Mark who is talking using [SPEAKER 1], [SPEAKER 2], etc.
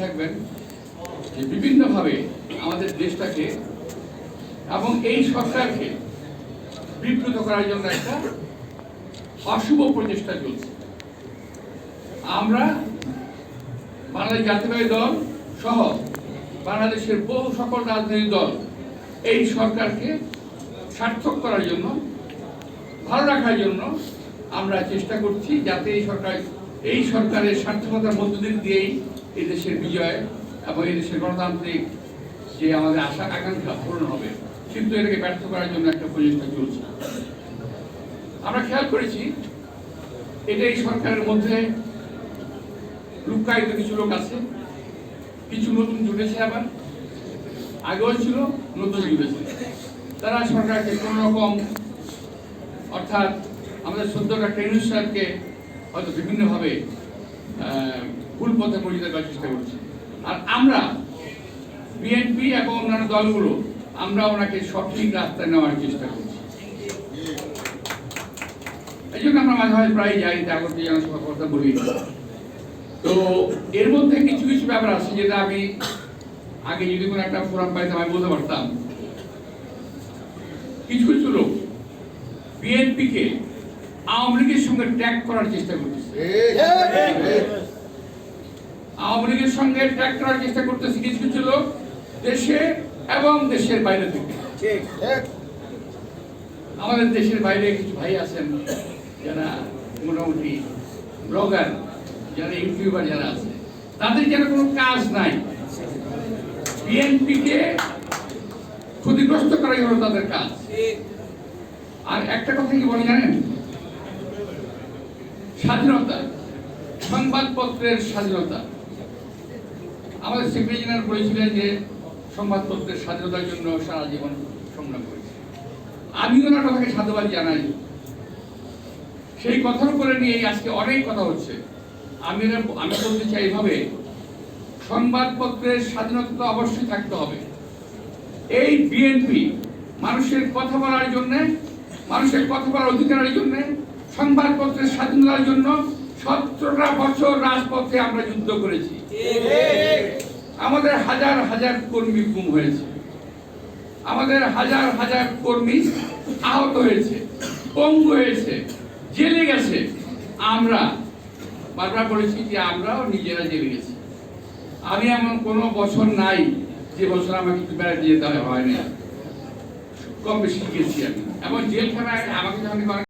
[SPEAKER 1] থাকবেন যে বিভিন্নভাবে আমাদের দেশটাকে এবং এই সরকারকে বিব্রত করার জন্য একটা অশুভ প্রচেষ্টা চলছে। আমরা বাংলাদেশ জাতীয়বাদী দল সহ বাংলাদেশের বহু সকল রাজনৈতিক দল এই সরকারকে সার্থক করার জন্য, ভালো রাখার জন্য আমরা চেষ্টা করছি যাতে এই সরকার এই সরকারের সার্থকতার মধ্য দিয়েই এই দেশের বিজয় এবং এই দেশের গণতান্ত্রিক যে আমাদের আশা আকাঙ্ক্ষা পূরণ হবে, কিন্তু এটাকে ব্যর্থ করার জন্য একটা প্রচেষ্টা চলছে। আমরা খেয়াল করেছি, এটা এই সরকারের মধ্যে লুকায়িত কিছু লোক আছে, কিছু নতুন জুটেছে আবার, আগেও ছিল, নতুন জুটেছে। তারা সরকারকে কোন রকম, অর্থাৎ আমাদের সদ্য একটা ইউনিভার্সিটিকে হয়তো বিভিন্নভাবে ভুল পথে পরিচিত করার চেষ্টা করছে। আর আমরা বিএনপি এবং অন্যান্য দলগুলো, আমরা ওনাকে সঠিক রাস্তায় নেওয়ার চেষ্টা করছি। এই জন্য আমরা মাঝে মাঝে প্রায় যাই জাগরণী জনসভা কথা বলি। তো এর মধ্যে কিছু কিছু ব্যাপার আছে যেটা আমি আগে যদি কোনো একটা ফোরাম পাইতাম, আমি বলতে পারতাম। কিছু কিছু লোক বিএনপিকে আওয়ামী লীগের সঙ্গে ট্যাগ করার চেষ্টা করতেছে। লীগের সঙ্গে ট্যাগ করার চেষ্টা করতেছে কিছু কিছু লোক দেশে এবং দেশের বাইরে থেকে। আমাদের দেশের বাইরে কিছু ভাই আছেন যারা মোটামুটি ব্লগার যারা ইউটিউবার যারা আছে তাদের যেন কোনো কাজ নাই। বিএনপিকে ক্ষতিগ্রস্ত করাই হলো তাদের কাজ। আর একটা কথা কি বলে জানেন? স্বাধীনতা সংবাদপত্রের স্বাধীনতা। আমাদের সেক্রেটারি জেনারেল বলেছিলেন যে সংবাদপত্রের স্বাধীনতার জন্য সারা জীবন সংগ্রাম করেছে। আমি ওনার কথাকে সাধুবাদ জানাই। সেই কথার উপরে নিয়ে আজকে অনেক কথা হচ্ছে। আমি আমি বলতে চাই এইভাবে সংবাদপত্রের স্বাধীনতা তো অবশ্যই থাকতে হবে। এই বিএনপি মানুষের কথা বলার জন্য, মানুষের কথা বলার অধিকারের জন্য, সংবাদপত্রের স্বাধীনতার জন্য সতেরোটা বছর রাজপথে আমরা যুদ্ধ করেছি। আমাদের হাজার হাজার কর্মী গুম হয়েছে। আমাদের হাজার হাজার কর্মী আহত হয়েছে, পঙ্গু হয়েছে, জেলে গেছে। আমরা বারবার বলেছি যে আমরাও নিজেরা জেলে গেছি। আমি এমন কোনো বছর নাই যে বছর আমাকে বেড়াতে যেতে হয় না। কম বেশি গেছি আমি। এবং জেলখানায় আমাকে যখন